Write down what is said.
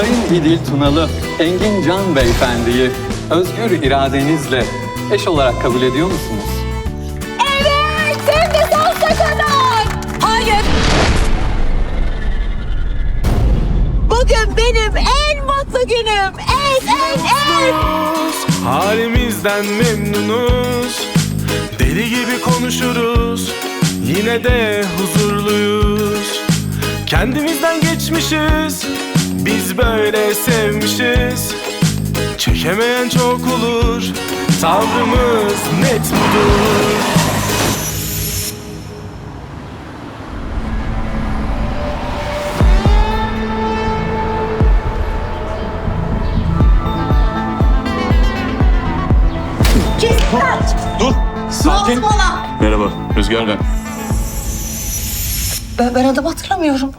Sayın İdil Tunalı, Engin Can Beyefendiyi özgür iradenizle eş olarak kabul ediyor musunuz? Evet, hem de sonsuza kadar. Hayır. Bugün benim en mutlu günüm. En, en, en. Halimizden memnunuz Deli gibi konuşuruz Yine de huzurluyuz Kendimizden geçmişiz böyle sevmişiz Çekemeyen çok olur Tavrımız net budur Kes kaç. Dur. Bana? Merhaba. Rüzgar ben. Ben, ben adamı hatırlamıyorum.